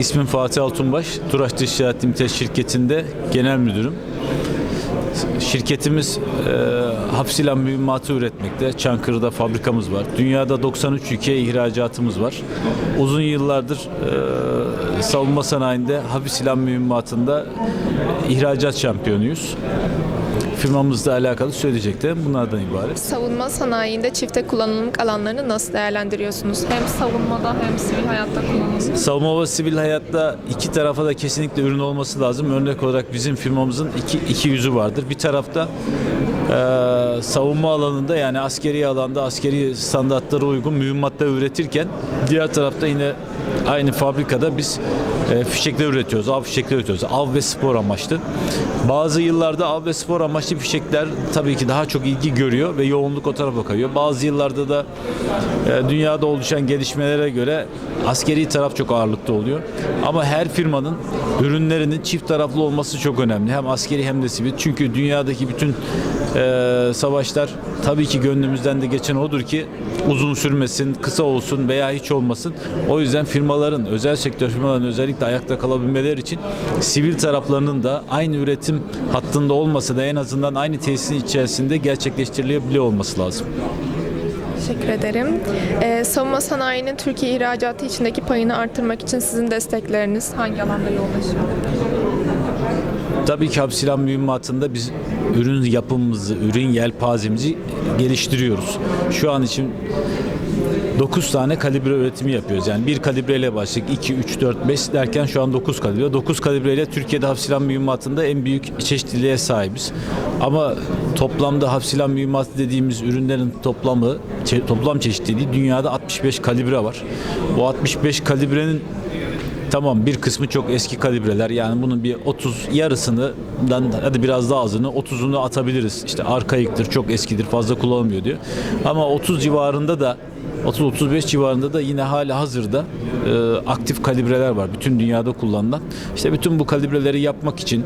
İsmim Fatih Altunbaş, Turaç Dış Ticaret Limited şirketinde genel müdürüm. Şirketimiz e, hapsilan mühimmatı üretmekte. Çankırı'da fabrikamız var. Dünyada 93 ülkeye ihracatımız var. Uzun yıllardır e, savunma sanayinde hapis silah mühimmatında ihracat şampiyonuyuz. Firmamızla alakalı söyleyeceklerim bunlardan ibaret. Savunma sanayinde çifte kullanımlık alanlarını nasıl değerlendiriyorsunuz? Hem savunmada hem sivil hayatta kullanılması. Savunma ve sivil hayatta iki tarafa da kesinlikle ürün olması lazım. Örnek olarak bizim firmamızın iki, iki yüzü vardır. Bir tarafta eee, savunma alanında yani askeri alanda askeri standartlara uygun mühimmatlar üretirken diğer tarafta yine aynı fabrikada biz e, fişekler üretiyoruz. Av fişekleri üretiyoruz. Av ve spor amaçlı. Bazı yıllarda av ve spor amaçlı fişekler tabii ki daha çok ilgi görüyor ve yoğunluk o tarafa kayıyor. Bazı yıllarda da e, dünyada oluşan gelişmelere göre askeri taraf çok ağırlıkta oluyor. Ama her firmanın ürünlerinin çift taraflı olması çok önemli. Hem askeri hem de sivil. Çünkü dünyadaki bütün e, savaşlar tabii ki gönlümüzden de geçen odur ki uzun sürmesin, kısa olsun veya hiç olmasın. O yüzden firmaların, özel sektör firmaların özellikle ayakta kalabilmeleri için sivil taraflarının da aynı üretim hattında olmasa da en azından aynı tesisin içerisinde gerçekleştirilebiliyor olması lazım. Teşekkür ederim. Ee, savunma sanayinin Türkiye ihracatı içindeki payını artırmak için sizin destekleriniz hangi alanda yoğunlaşıyor? Tabii ki hapsilah mühimmatında biz ürün yapımımızı, ürün yelpazemizi geliştiriyoruz. Şu an için 9 tane kalibre üretimi yapıyoruz. Yani bir kalibreyle başladık. 2, 3, 4, 5 derken şu an 9 kalibre. 9 kalibreyle Türkiye'de hapsilah mühimmatında en büyük çeşitliliğe sahibiz. Ama toplamda hapsilah mühimmatı dediğimiz ürünlerin toplamı, toplam çeşitliliği dünyada 65 kalibre var. Bu 65 kalibrenin Tamam bir kısmı çok eski kalibreler yani bunun bir 30 yarısından hadi biraz daha azını 30'unu atabiliriz. İşte arkaiktir çok eskidir fazla kullanılmıyor diyor. Ama 30 civarında da 30-35 civarında da yine hala hazırda e, aktif kalibreler var. Bütün dünyada kullanılan. İşte bütün bu kalibreleri yapmak için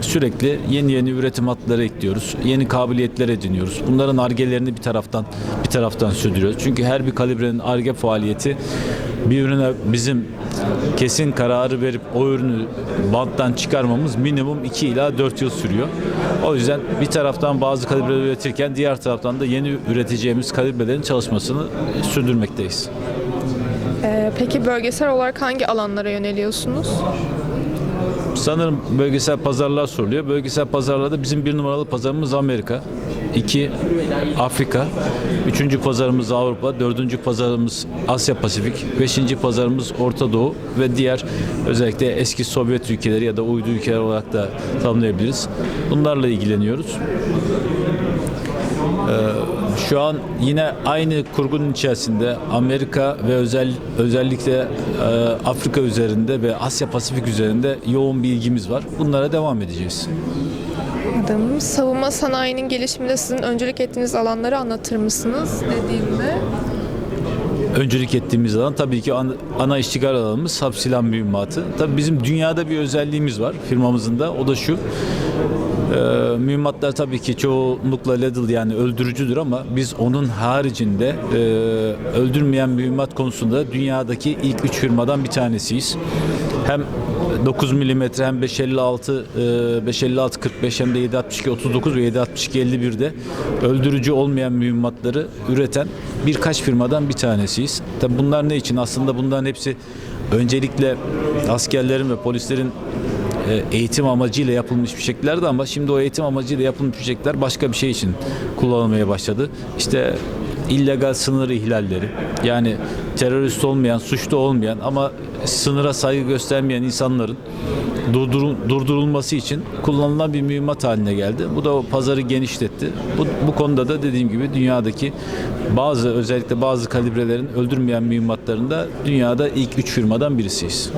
sürekli yeni yeni üretim hatları ekliyoruz. Yeni kabiliyetler ediniyoruz. Bunların argelerini bir taraftan bir taraftan sürdürüyoruz. Çünkü her bir kalibrenin arge faaliyeti bir ürüne bizim kesin kararı verip o ürünü banttan çıkarmamız minimum 2 ila 4 yıl sürüyor. O yüzden bir taraftan bazı kalibreleri üretirken diğer taraftan da yeni üreteceğimiz kalibrelerin çalışmasını sürdürmekteyiz. Ee, peki bölgesel olarak hangi alanlara yöneliyorsunuz? Sanırım bölgesel pazarlar soruluyor. Bölgesel pazarlarda bizim bir numaralı pazarımız Amerika. İki Afrika. Üçüncü pazarımız Avrupa. Dördüncü pazarımız Asya Pasifik. Beşinci pazarımız Orta Doğu ve diğer özellikle eski Sovyet ülkeleri ya da uydu ülkeler olarak da tanımlayabiliriz. Bunlarla ilgileniyoruz. Şu an yine aynı kurgunun içerisinde Amerika ve özel özellikle e, Afrika üzerinde ve Asya Pasifik üzerinde yoğun bir ilgimiz var. Bunlara devam edeceğiz. Anladım. Savunma sanayinin gelişiminde sizin öncülük ettiğiniz alanları anlatır mısınız dediğimde? Öncülük ettiğimiz alan tabii ki an- ana iştigal alanımız hap silah mühimmatı. Tabii bizim dünyada bir özelliğimiz var firmamızın da. O da şu. E, mühimmatlar tabii ki çoğunlukla lethal yani öldürücüdür ama biz onun haricinde e, öldürmeyen mühimmat konusunda dünyadaki ilk üç firmadan bir tanesiyiz. Hem 9 mm hem 556 e, 556 45 hem de 762 39 ve 762 51'de öldürücü olmayan mühimmatları üreten birkaç firmadan bir tanesiyiz. Tabi bunlar ne için? Aslında bunların hepsi öncelikle askerlerin ve polislerin e, eğitim amacıyla yapılmış fişeklerdi ama şimdi o eğitim amacıyla yapılmış fişekler başka bir şey için kullanılmaya başladı. İşte illegal sınır ihlalleri yani terörist olmayan, suçlu olmayan ama sınıra saygı göstermeyen insanların durdurul- durdurulması için kullanılan bir mühimmat haline geldi. Bu da o pazarı genişletti. Bu, bu konuda da dediğim gibi dünyadaki bazı özellikle bazı kalibrelerin öldürmeyen mühimmatlarında dünyada ilk üç firmadan birisiyiz.